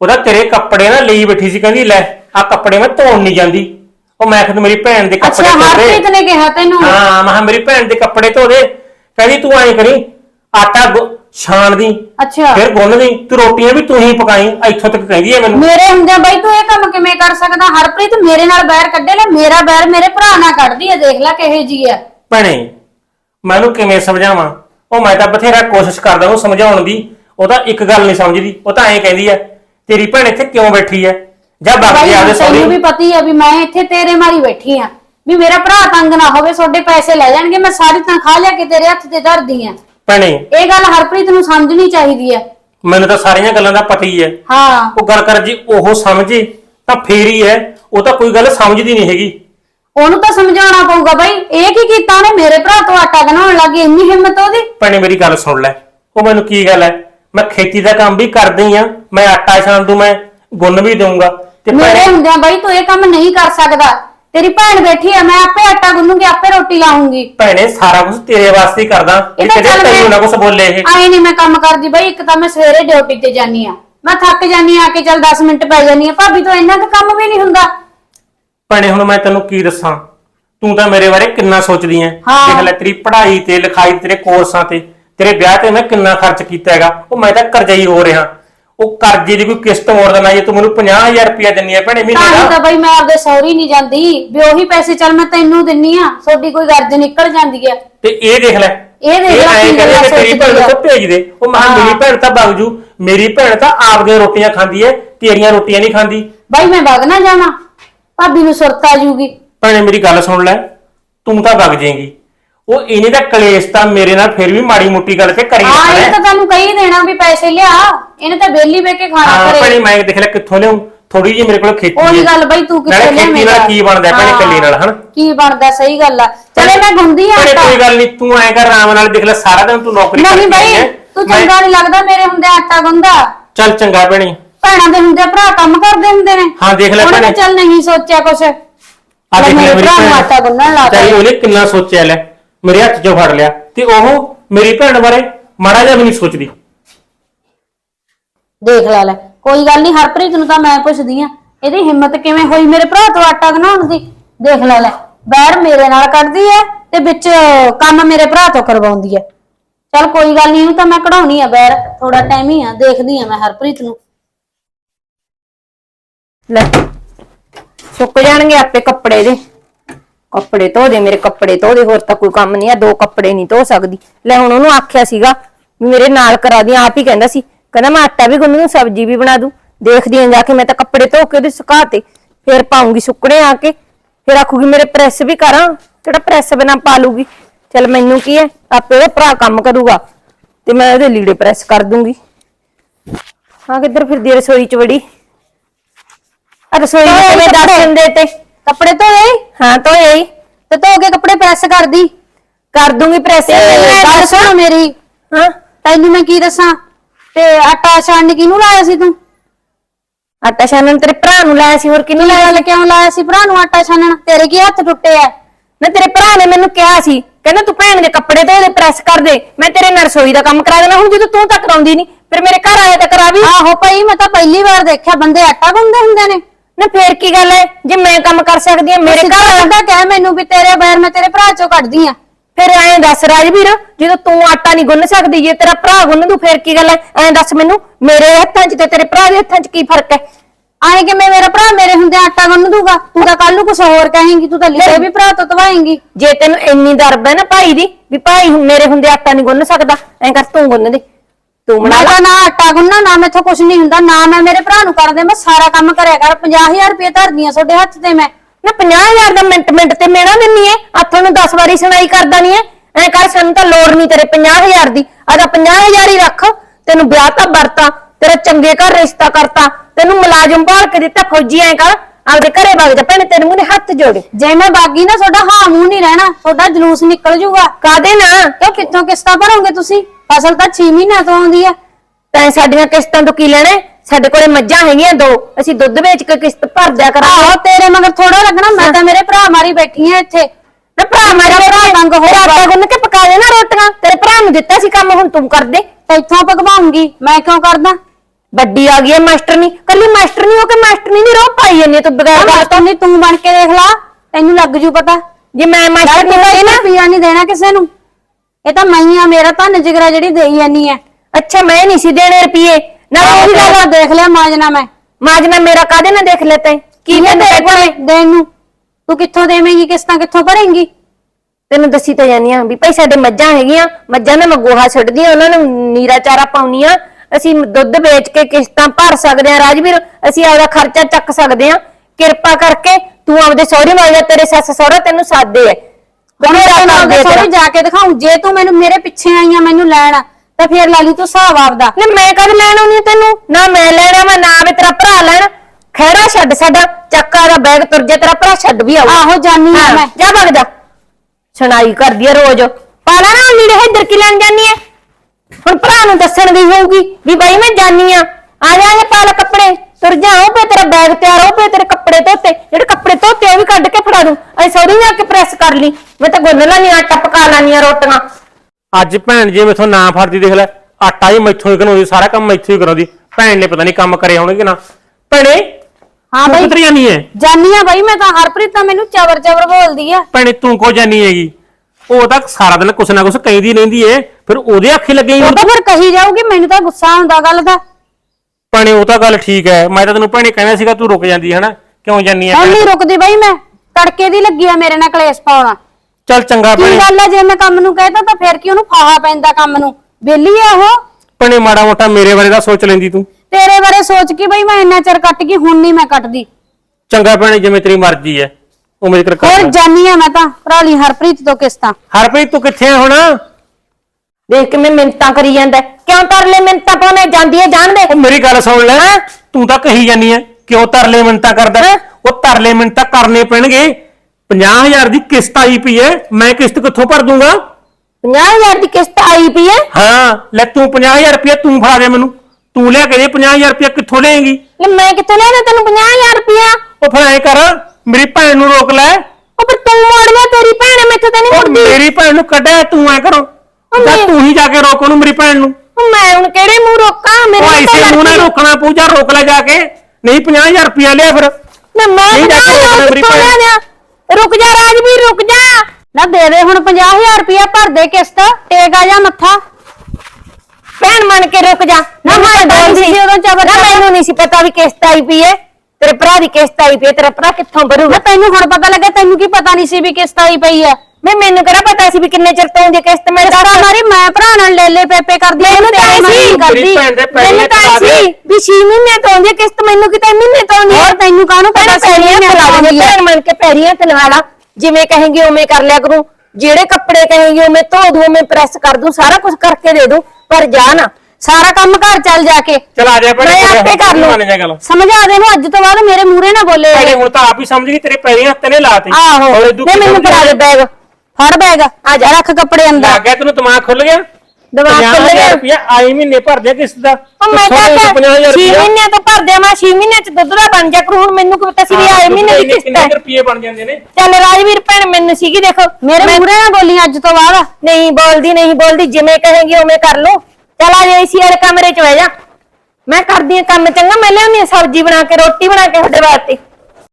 ਉਹਦਾ ਤੇਰੇ ਕੱਪੜੇ ਨਾ ਲਈ ਬੈਠੀ ਸੀ ਕਹਿੰਦੀ ਲੈ ਆ ਕੱਪੜੇ ਮੈਂ ਧੋਣ ਨਹੀਂ ਜਾਂਦੀ। ਉਹ ਮੈਂ ਕਿਹਾ ਮੇਰੀ ਭੈਣ ਦੇ ਕੱਪੜੇ ਅੱਛਾ ਧੋ ਦੇ। ਹਰਪ੍ਰੀਤ ਨੇ ਕਿਹਾ ਤੈਨੂੰ? ਹਾਂ ਮੈਂ ਕਿਹਾ ਮੇਰੀ ਭੈਣ ਦੇ ਕੱਪੜੇ ਧੋ ਦੇ। ਕਹਿੰਦੀ ਤੂੰ ਐਂ ਕਰੀ ਆਟਾ ਗੁ- ਛਾਣ ਦੀ ਅੱਛਾ। ਫਿਰ ਗੁੰਨ ਦੀ ਤੂੰ ਰੋਟੀਆਂ ਵੀ ਤੂੰ ਹੀ ਪਕਾਈ ਇੱਥੋਂ ਤੱਕ ਕਹਿੰਦੀ ਐ ਮੈਨੂੰ। ਮੇਰੇ ਹੁੰਦਿਆਂ ਬਾਈ ਤੂੰ ਇਹ ਕੰਮ ਕਿਵੇਂ ਕਰ ਸਕਦਾ? ਹਰਪ੍ਰੀਤ ਮੇਰੇ ਨਾਲ ਬੈਰ ਕੱਢੇ ਲੈ ਮੇਰਾ ਬੈਰ ਮੇਰੇ ਭਰਾ ਨਾਲ ਕੱਢਦੀ ਹੈ ਦੇਖ ਲੈ ਕਿਹੇ ਜੀ ਆ ਭੈਣੇ ਮੈਨੂੰ ਕਿਵੇਂ ਸਮਝਾਵਾਂ? ਉਹ ਮੈਂ ਤਾਂ ਬਥੇਰਾ ਕੋਸ਼ਿਸ਼ ਕਰਦਾ ਉਹਨੂੰ ਸਮਝਾਉਣ ਦੀ ਉਹ ਤਾਂ ਇੱਕ ਗੱਲ ਨਹੀਂ ਸਮਝਦੀ ਉਹ ਤਾਂ ਐਂ ਕਹਿੰਦੀ ਐ ਤੇਰੀ ਭੈਣ ਇੱਥੇ ਕਿਉਂ ਬੈਠੀ ਐ? ਜਾ ਬਾਕੀ ਬਾਈ ਆਪਦੇ ਤੈਨੂੰ ਵੀ ਸੌਰੀ ਪਤੀ ਆ ਵੀ ਮੈਂ ਇੱਥੇ ਤੇਰੇ ਮਾਰੀ ਬੈਠੀ ਆ। ਵੀ ਮੇਰਾ ਭਰਾ ਤੰਗ ਨਾ ਹੋਵੇ ਤੁਹਾਡੇ ਪੈਸੇ ਲੈ ਜਾਣਗੇ ਮੈਂ ਸਾਰੀ ਤਨਖਾਹ ਲਿਆ ਕੇ ਤੇਰੇ ਹੱਥ ਤੇ ਧਰਦੀ ਆ। ਭੈਣੇ ਇਹ ਗੱਲ ਹਰਪ੍ਰੀਤ ਨੂੰ ਸਮਝਣੀ ਚਾਹੀਦੀ ਆ। ਮੈਨੂੰ ਤਾਂ ਸਾਰੀਆਂ ਗੱਲਾਂ ਦਾ ਪਤਾ ਹੀ ਐ। ਹਾਂ। ਉਹ ਗੱਲ ਕਰ ਜੀ ਉਹ ਸਮਝੇ ਤਾਂ ਫੇਰ ਹੀ ਐ। ਉਹ ਤਾਂ ਕੋਈ ਗੱਲ ਸਮਝਦੀ ਨਹੀਂ ਹੈਗੀ। ਉਹਨੂੰ ਤਾਂ ਸਮਝਾਉਣਾ ਪਊਗਾ ਬਾਈ। ਇਹ ਕੀ ਕੀਤਾ ਉਹਨੇ? ਮੇਰੇ ਭਰਾ ਤੋਂ ਆਟਾ ਗਨਾਉਣ ਲੱਗੀ ਇੰਨੀ ਹਿੰਮਤ ਉਹਦੀ? ਭੈਣੇ ਮੇਰੀ ਗੱਲ ਸੁਣ ਲੈ। ਉਹ ਮੈਨੂੰ ਕੀ ਗੱਲ ਹੈ ਮੈਂ ਖੇਤੀ ਦਾ ਕੰਮ ਵੀ ਕਰਦਾ ਆ ਮੈਂ ਆਟਾ ਛਾਣ ਦੂੰ ਮੈਂ ਗੁੰਨ ਵੀ ਦਊਂਗਾ। ਤੇ ਮੇਰੇ ਭੈਣੇ ਹੁੰਦਿਆਂ ਬਾਈ ਤੂੰ ਇਹ ਕੰਮ ਨਹੀਂ ਕਰ ਸਕਦਾ। ਤੇਰੀ ਭੈਣ ਬੈਠੀ ਆ ਮੈਂ ਆਪੇ ਆਟਾ ਗੁੰਨੂਗੀ ਆਪੇ ਰੋਟੀ ਲਾਉਂਗੀ ਭੈਣੇ ਸਾਰਾ ਕੁਝ ਤੇਰੇ ਵਾਸਤੇ ਹੀ ਕਰਦਾ। ਇਹ ਤਾਂ ਚੱਲ ਤੈਨੂੰ ਨਾ ਮੈਂ- ਕੁਝ ਬੋਲੇ ਇਹ। ਆਏ ਨਹੀਂ ਮੈਂ ਕੰਮ ਕਰਦੀ ਬਾਈ ਇੱਕ ਤਾਂ ਮੈਂ ਸਵੇਰੇ ਡਿਊਟੀ ਤੇ ਜਾਨੀ ਆ। ਮੈਂ ਥੱਕ ਜਾਨੀ ਆ ਕੇ ਚੱਲ 10 ਮਿੰਟ ਪੈ ਜਾਨੀ ਆ। ਭਾਬੀ ਤੋਂ ਇੰਨਾ ਕੁ ਕੰਮ ਵੀ ਨਹੀਂ ਹੁੰਦਾ। ਭੈਣੇ ਹੁਣ ਮੈਂ ਤੈਨੂੰ ਕੀ ਦੱਸਾਂ? ਤੂੰ ਤਾਂ ਮੇਰੇ ਬਾਰੇ ਕਿੰਨਾ ਸੋਚਦੀ ਐ ਹਾਂ। ਦੇਖ ਲੈ ਤੇਰੀ ਪੜ੍ਹਾਈ ਤੇ ਲਿਖਾਈ ਤੇਰੇ ਕੋਰਸਾਂ ਤੇ। ਤੇਰੇ ਵਿਆਹ ਤੇ ਮੈਂ ਕਿੰਨਾ ਖਰਚ ਕੀਤਾ ਹੈਗਾ ਉਹ ਮੈਂ ਤਾਂ ਕਰਜ਼ਾਈ ਹੋ ਰਿਹਾ। ਉਹ ਕਰਜ਼ੇ ਦੀ ਕੋਈ ਕਿਸ਼ਤ ਮੋੜ ਦੇਣਾ ਜੇ ਤੂੰ ਮੈਨੂੰ 50000 ਰੁਪਇਆ ਦਿੰਨੀ ਐ ਭੈਣੇ ਤਾਂ ਮਹੀਨੇ ਹੀ ਦਾ। ਤਾਂ ਬਾਈ ਮੈਂ ਆਪਦੇ ਸੌਰੀ ਨਹੀਂ ਜਾਂਦੀ। ਵੀ ਉਹੀ ਪੈਸੇ ਚੱਲ ਮੈਂ ਤੈਨੂੰ ਦਿੰਨੀ ਆ ਤੁਹਾਡੀ ਕੋਈ ਗਰਜ ਨਿਕਲ ਜਾਂਦੀ ਆ। ਤੇ ਇਹ ਦੇਖ ਲੈ। ਇਹ ਦੇਖ ਲੈ ਐਂ ਕੀ ਗੱਲਾਂ ਕਿ ਤੇਰੀ ਭੈਣ ਸੋਚਦੀ ਆ। ਨੂੰ ਭੇਜ ਦੇ। ਉਹ ਮੈਂ ਹਾਂ। ਮੇਰੀ ਭੈਣ ਤਾਂ ਬਗਜੂ ਮੇਰੀ ਭੈਣ ਤਾਂ ਆਪਦੀਆਂ ਰੋਟੀਆਂ ਖਾਂਦੀ ਐ ਤੇਰੀਆਂ ਰੋਟੀਆਂ ਨਹੀਂ ਖਾਂਦੀ। ਬਾਈ ਮੈਂ ਵਗ ਨਾ ਜਾਵਾਂ। ਭਾਬੀ ਨੂੰ ਸੁਰਤ ਆ ਜੂਗੀ। ਭੈਣੇ ਮੇਰੀ ਗੱਲ ਸੁਣ ਲੈ। ਤੂੰ ਤਾਂ ਵਗ ਜਾਏਂਗੀ। ਉਹ ਇਹਨੇ ਤਾਂ ਕਲੇਸ਼ ਤਾਂ ਮੇਰੇ ਨਾਲ ਫਿਰ ਵੀ ਮਾੜੀ ਮੋਟੀ ਗੱਲ ਤੇ ਕਰੀ ਹਾਂ ਇਹ। ਤਾਂ ਤੁਹਾਨੂੰ ਕਹੀ ਦੇਣਾ ਵੀ ਪੈਸੇ ਲਿਆ ਇਹਨੇ ਤਾਂ ਬੇਲੀ ਵੇ ਕੇ ਖਾਣਾ ਕਰੇ ਭੈਣੇ ਮੈਂ ਦੇਖ ਲੈ ਕਿੱਥੋਂ ਲਿਆਉਂ ਥੋੜੀ ਜਿਹੀ ਮੇਰੇ ਕੋਲ ਖੇਤੀ ਉਹੀ। ਗੱਲ ਬਈ ਤੂੰ ਕਿੱਥੇ ਨਾਲੇ ਖੇਤੀ ਨਾਲ ਕੀ ਬਣਦਾ ਭੈਣੇ। ਕੱਲੀ ਨਾਲ ਹਨਾ? ਕੀ ਬਣਦਾ ਸਹੀ ਗੱਲ ਆ। ਚਲੇ ਮੈਂ ਗੁੰਦੀ ਆ ਕੋਈ ਗੱਲ ਨਹੀਂ ਤੂੰ ਐਂ ਕਰ ਆਰਾਮ ਨਾਲ ਦੇਖ ਲੈ ਸਾਰਾ ਦਿਨ ਤੂੰ ਨੌਕਰੀ ਨਹੀਂ ਕਰਦੀ ਬਈ ਹੈ। ਤੂੰ ਚੰਗਾ ਨਹੀਂ ਲੱਗਦਾ ਮੇਰੇ ਹੁੰਦੇ ਆਟਾ ਗੁੰਦਾ। ਚੱਲ ਚੰਗਾ ਭੈਣੇ। ਭੈਣਾਂ ਦੇ ਹੁੰਦੇ ਭਰਾ ਕੰਮ ਕਰਦੇ ਹੁੰਦੇ ਨੇ। ਹਾਂ, ਦੇਖ ਲੈ ਭੈਣੇ। ਚੱਲ ਨਹੀਂ ਸੋਚਿਆ ਕੁਛ। ਆ ਦੇਖ ਲੈ ਮੇਰੇ ਮੇਰੀ ਭਰਾ ਆਟਾ ਗੁੰਨਣ ਲਾ ਚਾਹੇ ਤਾ। ਉਹਨੇ ਕਿੰਨਾ ਸੋਚਿਆ ਲੈ। ਮੇਰੇ ਹੱਥ 'ਚੋਂ ਫੜ ਲਿਆ ਤੇ ਉਹ ਮੇਰੀ ਭੈਣ ਬਾਰੇ ਮਾੜਾ ਜਿਹਾ ਵੀ ਨਹੀਂ ਸੋਚਦੀ। ਦੇਖ ਲੈ ਲੈ, ਕੋਈ ਗੱਲ ਨਹੀਂ, ਹਰਪ੍ਰੀਤ ਨੂੰ ਤਾਂ ਮੈਂ ਪੁੱਛਦੀ ਆ ਇਹਦੀ ਹਿੰਮਤ ਕਿਵੇਂ ਹੋਈ ਮੇਰੇ ਭਰਾ ਤੋਂ ਆਟਾ ਗਨਾਉਣ ਦੀ? ਦੇਖ ਲੈ ਲੈ ਬੈਰ ਮੇਰੇ ਨਾਲ ਕੱਢਦੀ ਐ ਤੇ ਵਿੱਚ ਕੰਮ ਮੇਰੇ ਭਰਾ ਤੋਂ ਕਰਵਾਉਂਦੀ ਐ ਚੱਲ ਕੋਈ ਗੱਲ ਨਹੀਂ, ਇਹਨੂੰ ਤਾਂ ਮੈਂ ਕਢਾਉਣੀ ਆ ਬੈਰ ਥੋੜਾ ਟਾਈਮ ਹੀ ਆ, ਦੇਖਦੀ ਆ ਮੈਂ ਹਰਪ੍ਰੀਤ ਨੂੰ। ਲੈ, ਸੁੱਕ ਜਾਣਗੇ ਆਪੇ ਕੱਪੜੇ ਦੇ। ਕੱਪੜੇ ਧੋ ਦੇ ਮੇਰੇ ਕੱਪੜੇ ਧੋ ਦੇ ਹੋਰ ਤਾਂ ਕੋਈ ਕੰਮ ਨਹੀਂ ਆ ਦੋ ਕੱਪੜੇ ਨਹੀਂ ਧੋ ਸਕਦੀ। ਲੈ ਹੁਣ ਉਹਨੂੰ ਆਖਿਆ ਸੀਗਾ ਵੀ ਮੇਰੇ ਨਾਲ ਕਰਾ ਦੀ ਆਪ ਹੀ ਕਹਿੰਦਾ ਸੀ। ਕਹਿੰਦਾ ਮੈਂ ਆਟਾ ਵੀ ਗੁੰਨ ਸਬਜ਼ੀ ਵੀ ਬਣਾ ਦੂੰ। ਦੇਖਦੀ ਆਂ ਜਾ ਕੇ ਮੈਂ ਤਾਂ ਕੱਪੜੇ ਧੋ ਕੇ ਉਹਦੇ ਸੁਕਾ ਤੇ ਫਿਰ ਪਾਉਂਗੀ ਸੁੱਕਣੇ ਆ ਕੇ। ਫਿਰ ਆਖੂਗੀ ਮੇਰੇ ਪ੍ਰੈਸ ਵੀ ਕਰਾਂ ਜਿਹੜਾ ਪ੍ਰੈਸ ਬਿਨਾ ਪਾ ਲੂਗੀ। ਚਲ ਮੈਨੂੰ ਕੀ ਹੈ ਆਪੇ ਉਹਦਾ ਭਰਾ ਕੰਮ ਕਰੂਗਾ ਤੇ ਮੈਂ ਉਹਦੇ ਲੀੜੇ ਪ੍ਰੈਸ ਕਰ ਦੂੰਗੀ। ਹਾਂ ਕਿੱਧਰ ਫਿਰਦੀ ਆ ਰਸੋਈ ਚ ਵੜੀ? ਆ ਰਸੋਈ ਵਿੱਚ ਕਿਵੇਂ ਦੱਸ? ਦਿੰਦੇ ਤੇ। ਕੱਪੜੇ ਧੋਏ? ਹਾਂ ਧੋਏ। ਹੀ ਤੇ ਧੋ ਕੇ ਕੱਪੜੇ ਪ੍ਰੈਸ ਕਰਦੀ। ਕਰ ਦੂੰਗੀ ਪ੍ਰੈਸ। ਗੱਲ ਸੁਣ ਮੇਰੀ। ਹਾਂ ਤੈਨੂੰ ਮੈਂ ਕੀ ਦੱਸਾਂ? ਤੇ ਆਟਾ ਛਾਣਨ ਕਿਹਨੂੰ ਲਾਇਆ ਸੀ ਤੂੰ? ਆਟਾ ਛਾਨਣ ਤੇਰੇ ਭਰਾ ਨੂੰ ਲਾਇਆ ਸੀ ਹੋਰ ਕਿਹਨੂੰ ਲਾਇਆ? ਗੱਲ ਕਿਉਂ ਲਾਇਆ ਸੀ ਭਰਾ ਨੂੰ ਆਟਾ ਛਾਣਨ? ਤੇਰੇ ਕੀ ਹੱਥ ਟੁੱਟੇ ਆ? ਨਾ ਤੇਰੇ ਭਰਾ ਨੇ ਮੈਨੂੰ ਕਿਹਾ ਸੀ ਕਹਿੰਦਾ ਤੂੰ ਭੈਣ ਦੇ ਕੱਪੜੇ ਧੋ ਦੇ ਪ੍ਰੈਸ ਕਰ ਦੇ। ਮੈਂ ਤੇਰੇ ਨਾਲ ਰਸੋਈ ਦਾ ਕੰਮ ਕਰਾ ਦੇਣਾ ਹੁਣ ਜਦੋਂ ਤੂੰ ਤਾਂ ਕਰਾਉਂਦੀ ਨਹੀਂ ਫਿਰ ਮੇਰੇ ਘਰ ਆਇਆ ਤਾਂ ਕਰਾ ਵੀ। ਆਹੋ ਭਾਈ ਮੈਂ ਤਾਂ ਪਹਿਲੀ ਵਾਰ ਦੇਖਿਆ ਬੰਦੇ ਆਟਾ ਗੁੰਨਦੇ ਹੁੰਦੇ ਨੇ। ਨਾ ਫੇਰ ਕੀ ਗੱਲ ਹੈ ਜੇ ਮੈਂ ਕੰਮ ਕਰ ਸਕਦੀ ਆ ਮੇਰੇ ਘਰ ਸਿੱਧਾ ਕਹਿ ਮੈਨੂੰ ਵੀ ਤੇਰੇ ਬੈਰ ਮੈਂ ਤੇਰੇ ਭਰਾ ਚੋਂ ਕੱਢਦੀ ਆ। ਫਿਰ ਐਂ ਦੱਸ ਰਾਜਵੀਰ ਜਦੋਂ ਤੂੰ ਆਟਾ ਨਹੀਂ ਗੁੰਨ ਸਕਦੀ ਜੇ ਤੇਰਾ ਭਰਾ ਗੁੰਨ ਦੂ ਫੇਰ ਕੀ ਗੱਲ ਹੈ ਐਂ ਦੱਸ ਮੈਨੂੰ ਮੇਰੇ ਹੱਥਾਂ 'ਚ ਤੇ ਤੇਰੇ ਭਰਾ ਦੇ ਹੱਥਾਂ 'ਚ ਕੀ ਫ਼ਰਕ ਹੈ ਆਏ ਕਿ ਮੈਂ ਮੇਰਾ ਭਰਾ ਮੇਰੇ ਹੁੰਦੇ ਆਟਾ ਗੁੰਨ ਦੂਗਾ? ਤੂੰ ਤਾਂ ਕੱਲ ਨੂੰ ਕੁਝ ਹੋਰ ਕਹੇਂਗੀ ਤੂੰ ਤਾਂ ਲੀੜੇ ਵੀ ਭਰਾ ਤੋਂ ਧਵਾਏਂਗੀ ਜੇ ਤੈਨੂੰ ਇੰਨੀ ਦਰਦ ਹੈ ਨਾ ਭਾਈ ਦੀ ਵੀ ਭਾਈ ਮੇਰੇ ਹੁੰਦੇ ਆਟਾ ਨਹੀਂ ਗੁੰਨ ਸਕਦਾ ਐਂ ਕਰ ਤੂੰ ਗੁੰਨ ਦੇ। ਤੂੰ ਬਣਾ ਮੈਂ ਲਾ। ਤਾਂ ਨਾ ਆਟਾ ਗੁੰਨਾ ਨਾ ਮੈਥੋਂ ਕੁਝ ਨਹੀਂ ਹੁੰਦਾ ਨਾ ਮੈਂ ਮੇਰੇ ਭਰਾ ਨੂੰ ਕਰਦੇ ਮੈਂ ਸਾਰਾ ਕੰਮ ਕਰਿਆ ਕਰ 50000 ਰੁਪਏ ਧਰਦੀਆਂ ਤੁਹਾਡੇ ਹੱਥ ਤੇ ਮੈਂ। ਨਾ 50000 ਦਾ ਮਿੰਟ ਮਿੰਟ ਤੇ ਮੇਣਾ ਦਿੰਨੀ ਐ ਹੱਥੋਂ ਨੂੰ 10 ਵਾਰੀ ਸੁਣਾਈ ਕਰਦਾ ਨਹੀਂ ਐ ਐ ਕਰ ਸਾਨੂੰ ਤਾਂ ਲੋੜ ਨਹੀਂ ਤੇਰੇ 50000 ਦੀ। ਆਦਾ 50000 ਹੀ ਰੱਖ ਤੈਨੂੰ ਵਿਆਹ ਤਾਂ ਵਰਤਾ ਤੇਰਾ ਚੰਗੇ ਘਰ ਰਿਸ਼ਤਾ ਕਰਤਾ ਤੈਨੂੰ ਮੁਲਾਜ਼ਮ ਭਾਲ ਕੇ ਦਿੱਤਾ ਫੌਜੀ ਐ ਕਰ। ਆਪਦੇ ਘਰੇ ਵਗ ਜਾ ਭੈਣੇ ਤੇਰੇ ਮੂੰਹ ਹੱਥ ਜੋੜੇ। ਜੇ ਮੈਂ ਬਾਗੀ ਨਾ ਤੁਹਾਡਾ ਹਾਂ ਮੂੰਹ ਨਹੀਂ ਰਹਿਣਾ ਤੁਹਾਡਾ ਜਲੂਸ ਨਿਕਲ ਜੂਗਾ। ਕਾਦੇ ਨਾ ਕਿਉਂ ਕਿੱਥੋਂ ਕਿਸ਼ਤਾਂ ਭਰੋਗੇ ਤੁਸੀਂ? ਫਸਲ ਤਾਂ 6 ਮਹੀਨਿਆਂ ਤੋਂ ਆਉਂਦੀ ਆ। ਤੈਂ ਸਾਡੀਆਂ ਕਿਸ਼ਤਾਂ ਤੋਂ ਕੀ ਲੈਣਾ? ਹੈ? ਸਾਡੇ ਕੋਲੇ ਮੱਝਾਂ ਹੈਗੀਆਂ ਦੋ। ਅਸੀਂ ਦੁੱਧ ਵੇਚ ਕੇ ਕਿਸ਼ਤ ਭਰ ਦਿਆ ਕਰਾਂਗੇ। ਆਹੋ ਤੇਰੇ ਮਗਰ ਥੋੜਾ ਲੱਗਣਾ ਮੈਂ ਤਾਂ ਮੇਰੇ ਭਰਾ ਮਾਰੀ ਬੈਠੀ ਆ ਇੱਥੇ। ਨਾ ਭਰਾ ਮੇਰਾ ਭਰਾ ਤੰਗ ਹੋਊਗਾ। ਆਟਾ ਗੁੰਨ ਕੇ ਪਕਾ ਦੇ ਨਾ ਰੋਟੀਆਂ। ਤੇਰੇ ਭਰਾ ਨੂੰ ਦਿੱਤਾ ਸੀ ਕੰਮ ਹੁਣ ਤੂੰ ਕਰ ਦੇ ਇੱਥੋਂ ਭਗਵਾਉਂਗੀ। ਮੈਂ ਕਿਉਂ ਕਰਦਾ? ਵੱਡੀ ਆ ਗਈ ਹੈ ਮਾਸਟਰਨੀ ਕੱਲੀ ਮਾਸਟਰਨੀ ਹੋ ਕੇ ਮਾਸਟਰਨੀ ਦੀ ਰੋਹ ਪਾਈ ਜੰਨੇ ਤੂੰ ਬਗੈਰ ਗੱਲ ਤਾਂ। ਨਹੀਂ ਤੂੰ ਬਣ ਕੇ ਦੇਖ ਲਾ ਤੈਨੂੰ ਲੱਗ ਜੂ ਪਤਾ। ਜੇ ਮੈਂ ਮਾਸਟਰਨੀ ਹੋਈ ਨਾ ਪੀਆ ਨਹੀਂ ਦੇਣਾ ਕਿਸੇ ਨੂੰ। ਇਹ ਤਾਂ ਮੈਂ ਆ ਮੇਰਾ ਧਨ ਜਿਗਰਾ ਜਿਹੜੀ ਦੇਈ ਜਾਨੀ ਆ। ਅੱਛਾ ਮੈਂ ਨਹੀਂ ਸੀ ਦੇਣੇ ਰੁਪਏ ਨਾ ਉਹ ਵੀ ਗੱਲ ਦੇਖ ਲਿਆ ਮਾਜਨਾ ਮੈਂ। ਮਾਜਨਾ ਮੇਰਾ ਕਾਦੇ ਨਾ ਦੇਖ ਲੈ ਤੈਂ? ਕੀ ਕਹਿੰਦੇ ਕੋਲੇ ਦੇਣ ਨੂੰ। ਤੂੰ ਕਿੱਥੋਂ ਦੇਵੇਂਗੀ ਕਿਸ਼ਤਾਂ ਕਿੱਥੋਂ ਭਰੇਂਗੀ? ਤੈਨੂੰ ਦੱਸੀ ਤਾਂ ਜਾਨੀ ਆ ਵੀ ਭਾਈ ਸਾਡੇ ਮੱਝਾਂ ਹੈਗੀਆਂ ਮੱਝਾਂ ਦਾ ਮੈਂ ਗੋਹਾ ਛੱਡਦੀ ਆ ਉਹਨਾਂ ਨੂੰ ਨੀਰਾ ਚਾਰਾ ਪਾਉਣੀ ਆ। ਅਸੀਂ ਦੁੱਧ ਵੇਚ ਕੇ ਕਿਸ਼ਤਾਂ ਭਰ ਸਕਦੇ ਆ ਰਾਜਵੀਰ ਅਸੀਂ ਆਪਦਾ ਖਰਚਾ ਚੱਕ ਸਕਦੇ ਆ ਕਿਰਪਾ ਕਰਕੇ ਤੂੰ ਆਪਦੇ ਸਹੁਰੇ ਨਾਲ ਜਾ ਤੇਰੇ ਸੱਸ ਸਹੁਰਾ ਤੈਨੂੰ ਸਾਦੇ ਐ ਹੁਣ ਮੈਂ ਦੇ ਆਪਦੇ ਸਹੁਰੇ ਜਾ ਕੇ ਦਿਖਾਉਂ। ਜੇ ਤੂੰ ਮੈਨੂੰ ਮੇਰੇ ਪਿੱਛੇ ਆਈਆਂ ਮੈਨੂੰ ਲੈਣ ਤਾਂ ਫੇਰ ਲਾ ਲਈ ਤੂੰ ਹਿਸਾਬ ਆਪਦਾ। ਨਾ ਮੈਂ ਕਦ ਲੈਣ ਆਉਣੀ ਆ ਤੈਨੂੰ? ਨਾ ਮੈਂ ਲੈਣਾ ਵਾ ਨਾ ਵੇ ਤੇਰਾ ਭਰਾ ਲੈਣ। ਖੈੜਾ ਛੱਡ ਸਾਡਾ। ਚੱਕਾ ਦਾ ਬੈਗ ਤੁਰ ਜਾ ਤੇਰਾ ਭਰਾ ਛੱਡ ਵੀ ਆਊ। ਆਹੋ ਜਾਨੀ ਆ ਮੈਂ। ਜਾ ਵਗ ਜਾ। ਸੁਣਾਈ ਕਰਦੀ ਆ ਰੋਜ਼। ਪਾਲਾ ਨਾ ਲੀੜੇ ਇੱਧਰ ਕੀ ਲੈਣ ਜਾਨੀ ਐ ਹੁਣ ਭਰਾ ਨੂੰ ਦੱਸਣ ਦੀ ਹੋਊਗੀ ਵੀ ਬਾਈ ਮੈਂ ਜਾਨੀ ਆ। ਆ ਜਾ ਆ ਜਾ ਪਾ ਲੈ ਕੱਪੜੇ ਤੁਰ ਜਾ ਉਹ ਪੇ ਤੇਰਾ ਬੈਗ ਤਿਆਰ ਹੋ ਪੇ ਤੇਰੇ ਕੱਪੜੇ ਧੋਤੇ। ਜਿਹੜੇ ਕੱਪੜੇ ਧੋਤੇ ਉਹ ਵੀ ਕੱਢ ਕੇ ਫੜਾ ਦੂੰ। ਐ ਸੌਰੀ ਜਾ ਕੇ ਪ੍ਰੈਸ ਕਰ ਲਈ। ਮੈਂ ਤਾਂ ਗੁੰਨ ਲਾਨੀ ਆਟਾ ਪਕਾ ਲਾਨੀ ਆ ਰੋਟੀਆਂ। ਅੱਜ ਭੈਣ ਜੇ ਮੈਥੋਂ ਨਾ ਫੜਦੀ ਦੇਖ ਲੈ। ਆਟਾ ਹੀ ਮੈਥੋਂ ਹੀ ਕਰਾਉਂਦੀ ਸਾਰਾ ਕੰਮ ਮੈਥੋਂ ਹੀ ਕਰਾਉਂਦੀ। ਭੈਣ ਨੇ ਪਤਾ ਨਹੀਂ ਕੰਮ ਕਰੇ ਹੋਣਗੇ ਕਿ ਨਾ। ਭੈਣੇ ਹਾਂ ਤੂੰ ਬਈ ਕਿੱਧਰ ਜਾਨੀ ਹੈ ਜਾਨੀ ਆ ਬਈ ਮੈਂ ਤਾਂ ਹਰਪ੍ਰੀਤ ਤਾਂ ਮੈਨੂੰ ਚਵਰ ਚਵਰ ਬੋਲਦੀ ਆ। ਭੈਣੇ ਤੂੰ ਕੋ ਜਾਨੀ ਹੈਗੀ? ਉਹ ਤਾਂ ਸਾਰਾ ਦਿਨ ਕੁਛ ਨਾ ਕੁਛ ਕਹਿੰਦੀ ਰਹਿੰਦੀ ਏ ਫਿਰ ਉਹਦੇ ਅੱਖੇ ਲੱਗੇ ਉਹ ਤਾਂ ਫਿਰ ਕਹੀ ਜਾਊਗੀ ਮੈਨੂੰ ਤਾਂ ਗੁੱਸਾ ਆਉਂਦਾ ਗੱਲ ਦਾ। ਭੈਣੇ ਉਹ ਤਾਂ ਗੱਲ ਠੀਕ ਹੈ। ਮੈਂ ਤਾਂ ਤੈਨੂੰ ਭੈਣੇ ਕਹਿੰਦਾ ਸੀਗਾ ਤੂੰ ਰੁਕ ਜਾਂਦੀ ਹੈ ਨਾ ਕਿਉਂ ਜਾਨੀ ਹੈ? ਹੁਣ ਨਹੀਂ ਰੁਕਦੀ ਬਈ ਮੈਂ। ਤੜਕੇ ਦੀ ਲੱਗੀ ਆ ਮੇਰੇ ਨਾਲ ਕਲੇਸ਼ ਪਾਉਣਾ। ਚੱਲ ਚੰਗਾ ਕੀ ਭੈਣੇ। ਗੱਲ ਆ ਜੇ ਮੈਂ ਕੰਮ ਨੂੰ ਕਹਿਤਾ ਤਾਂ ਫਿਰ ਕੀ ਉਹਨੂੰ ਫਾਹਾ ਪੈਂਦਾ ਕੰਮ ਨੂੰ? ਬੇਲੀ ਆ ਉਹ? ਭੈਣੇ ਮਾੜਾ ਮੋਟਾ ਮੇਰੇ ਬਾਰੇ ਦਾ ਸੋਚ ਲੈਂਦੀ ਤੂੰ। ਤੇਰੇ ਬਾਰੇ ਸੋਚ ਕੇ ਬਈ ਮੈਂ ਇੰਨਾ ਚਿਰ ਕੱਟ ਗਈ ਹੁਣ ਨਹੀਂ ਮੈਂ ਕੱਟਦੀ। ਚੰਗਾ ਭੈਣੇ ਜਿਵੇਂ ਤੇਰੀ ਮਰਜ਼ੀ ਹੈ ਉਮਰ ਕਰ ਹੋਰ ਜਾਨੀ ਆ ਮੈਂ ਤਾਂ ਭਰਾ ਲਈ ਹਰਪ੍ਰੀਤ ਤੋਂ ਕਿਸ਼ਤਾਂ। ਹਰਪ੍ਰੀਤ ਤੂੰ ਕਿੱਥੇ ਆ ਹੁਣ? ਦੇਖ ਕੇ ਮੈਂ ਮਿੰਤਾਂ ਕਰੀ ਜਾਂਦਾ ਹੈ। ਕਿਉਂ ਤਰਲੇ ਮਿੰਤਾਂ ਪਾਉਣੇ ਜਾਂਦੀ ਹੈ ਜਾਣ ਦੇ ਉਹ ਮੇਰੀ ਗੱਲ ਸੁਣ ਲੈ। ਤੂੰ ਤਾਂ ਕਹੀ ਜਾਨੀ ਐ ਕਿਉਂ ਤਰਲੇ ਮਿੰਤਾ ਕਰਦਾ ਉਹ ਤਰਲੇ ਮਿੰਤਾ ਕਰਨੇ ਪੈਣਗੇ। 50000 ਦੀ ਕਿਸ਼ਤ ਆਈ ਪਈ ਐ ਮੈਂ ਕਿਸ਼ਤ ਕਿੱਥੋਂ ਭਰ ਦੂੰਗਾ? 50000 ਦੀ ਕਿਸ਼ਤ ਆਈ ਪਈ ਹੈ? ਹਾਂ ਲੈ ਤੂੰ 50000 ਰੁਪਏ ਤੂੰ ਫੜਾ ਦੇ ਮੈਨੂੰ। ਤੂੰ ਲਿਆ ਕੇ ਦੇ 50000 ਰੁਪਏ ਕਿੱਥੋਂ ਲਏਂਗੀ? ਲੈ ਮੈਂ ਕਿੱਥੋਂ ਲੈਣਾ ਤੈਨੂੰ 50000 ਰੁਪਇਆ? ਉਹ ਫਿਰ ਐ ਕਰ ਮੇਰੀ ਭੈਣ ਨੂੰ ਰੋਕ ਲੈ। ਉਹ ਪਰ ਤੂੰ ਮੋੜ ਲਿਆ ਤੇਰੀ ਭੈਣ ਮੈਥੋਂ ਤਾਂ ਨਹੀਂ ਉਹ ਮੁੜਦੀ। ਮੇਰੀ ਭੈਣ ਨੂੰ ਕੱਢਿਆ ਤੂੰ ਐ ਕਰੋ। ਜਾਂ ਮੈਂ- ਤੂੰ ਹੀ ਜਾ ਕੇ ਰੋਕ ਉਹਨੂੰ ਮੇਰੀ ਭੈਣ ਨੂੰ। ਉਹ ਮੈਂ ਹੁਣ ਕਿਹੜੇ ਮੂੰਹ ਰੋਕਾਂ? ਮੇਰੇ ਉਹ ਨਾਲ ਤਾਂ ਐਸੇ ਮੂੰਹ ਨਾਲ ਲੜਦੀ। ਰੋਕਣਾ ਪਊ ਜਾਂ ਰੋਕ ਲੈ ਜਾ ਕੇ। ਨਹੀਂ 50000 ਰੁਪਏ ਲਿਆ ਫਿਰ। ਨਾ ਮੈਂ ਨਹੀਂ ਜਾ ਕੇ ਰੋਕਣਾ ਮੇਰੀ ਭੈਣ। ਲਿਆ? ਰੁਕ ਜਾ ਰਾਜਵੀਰ ਰੁਕ ਜਾ। ਨਾ ਦੇ ਦੇ ਹੁਣ 50000 ਰੁਪਇਆ ਭਰ ਦੇ ਕਿਸ਼ਤ। ਟੇਕ ਆ ਜਾ ਮੱਥਾ। ਭੈਣ ਮੰਨ ਕੇ ਰੁਕ ਜਾ। ਨਾ ਮੈਂ ਮੈਂ ਬੋਲਦੀ ਬੋਲਦੀ ਸੀ। ਉਦੋਂ। ਨਾ ਮੈਨੂੰ ਨਹੀਂ ਸੀ ਪਤਾ ਵੀ ਕਿਸ਼ਤ ਆਈ ਪਈ ਹੈ ਤੇਰੇ ਭਰਾ ਦੀ ਕਿਸ਼ਤ ਆਈ ਪਈ ਹੈ ਤੇਰਾ ਭਰਾ ਕਿੱਥੋਂ ਭਰੂਗਾ? ਨਾ ਤੈਨੂੰ ਹੁਣ ਪਤਾ ਲੱਗਾ ਤੈਨੂੰ ਕੀ ਪਤਾ ਨਹੀਂ ਸੀ ਵੀ ਕਿਸ਼ਤ ਆਈ ਪਈ ਆ। ਮੈਂ ਮੈਨੂੰ ਕਿਹੜਾ ਪਤਾ ਸੀ ਵੀ ਕਿੰਨੇ ਚਿਰ ਤੋਂ ਹੈ ਕਿਸ਼ਤ? ਮੈਂ ਕਿਸ਼ਤਾਂ ਮਾਰੀ ਮੈਂ ਭਰਾ ਨਾਲ ਲੈ ਲੈ ਪੇਪੇ ਕਰਦੀ ਮੈਨੂੰ ਤਾਂ ਨਾਲ ਸੀ, ਨਹੀਂ ਕਰਦੀ। ਮੇਰੀ ਭੈਣ ਦੇ ਪੈਸੇ ਮੈਨੂੰ ਤਾਂ ਦੇ। ਸੀ ਵੀ 6 ਮਹੀਨੇ ਤੋਂ ਆਉਂਦੀ ਹੈ ਕਿਸ਼ਤ ਮੈਨੂੰ ਕਿਤੇ ਮਹੀਨੇ ਤੋਂ ਆਉਂਦੀ ਹੈ ਹੋਰ ਤੈਨੂੰ ਕਾਹਨੂੰ ਪਤਾ ਸੀ ਪੈਰੀਆਂ ਤੇ ਲਾ ਹੈ? ਭੈਣ ਮੰਨ ਕੇ ਪੈਰੀਆਂ ਤੇ ਲਵਾ ਲਾ ਜਿਵੇਂ ਕਹੇਂਗੀ ਉਵੇਂ ਕਰ ਲਿਆ ਕਰੂੰ। ਜਿਹੜੇ ਕੱਪੜੇ ਕਹੇਂਗੀ ਉਵੇਂ ਧੋ ਦੂੰ ਉਵੇਂ ਪ੍ਰੈਸ ਕਰ ਦੂੰ ਸਾਰਾ ਕੁਝ ਕਰਕੇ ਦੇ ਦੂੰ ਪਰ ਜਾ ਨਾ। ਸਾਰਾ ਕੰਮ ਘਰ ਚੱਲ ਜਾ ਕੇ। ਚਲ ਆ ਜਾ ਭੈਣੇ ਮੈਂ ਆਪੇ ਕਰ ਲੂੰ। ਮੰਨ ਜਾ ਗੱਲ। ਸਮਝਾ ਦੇ ਨੂੰ ਅੱਜ ਤੋਂ ਬਾਅਦ ਮੇਰੇ ਮੂਹਰੇ ਨਾ ਬੋਲੇ ਭੈਣੇ ਹੁਣ ਤਾਂ ਆਪ ਹੀ ਸਮਝ ਗਈ ਤੇਰੇ ਪੈਰੀਂ ਹੱਥ ਨੇ ਲਾਤੇ। ਆਹੋ। ਹੁਣ ਇਦੂ ਨਹੀਂ ਮੈਨੂੰ ਫੜਾ ਦੇ ਬੈਗ ਫੜ ਬੈਗ ਆ ਜਾ। ਰੱਖ ਕੱਪੜੇ ਅੰਦਰ। ਲੱਗ ਗਿਆ ਤੈਨੂੰ ਦਿਮਾਗ ਖੁੱਲ ਗਿਆ? ਦਿਮਾਗ ਖੁੱਲ ਗਿਆ। ਰੁਪਏ ਆਈ ਮਹੀਨੇ ਕਿਸ ਦਾ। ਉਹ ਮੈਂ ਤਾਂ 50000 6 ਰੁਪਏ ਮਹੀਨਿਆਂ ਤੋਂ ਭਰ ਮੈਂ 6 ਮਹੀਨਿਆਂ ਚ ਦੁੱਧ ਦਾ ਬਣ ਜਾ ਕਰੂ ਹੁਣ ਮੈਨੂੰ ਕੀ ਪਤਾ ਸੀ ਵੀ ਆਏ ਮਹੀਨੇ ਦੀ ਕਿਸ਼ਤ ਕਿੰਨੇ ਹੈ? ਰੁਪਏ ਬਣ ਜਾਂਦੇ ਨੇ? ਚੱਲ ਰਾਜਵੀਰ ਭੈਣ ਮੈਨੂੰ ਸੀਗੀ ਦੇਖੋ। ਮੇਰੇ ਮੂਹਰੇ ਨਾ ਬੋਲੀ ਅੱਜ ਤੋਂ ਬਾਅਦ। ਨਹੀਂ ਬੋਲਦੀ ਨਹੀਂ ਬੋਲਦੀ। ਜਿਵੇਂ ਕਹੇਂਗੀ ਉਵੇਂ ਕਰ ਲਓ। ਚਲ ਆ ਜਾ ਏਸੀ ਵਾਲੇ ਕਮਰੇ ਚ ਬਹਿ ਜਾ। ਮੈਂ ਕਰਦੀ ਆ ਕੰਮ ਚੰਗਾ, ਮੈਂ ਲਿਆਉਣੀ ਆ ਸਬਜ਼ੀ ਬਣਾ ਕੇ, ਰੋਟੀ ਬਣਾ ਕੇ ਤੁਹਾਡੇ ਵਾਸਤੇ।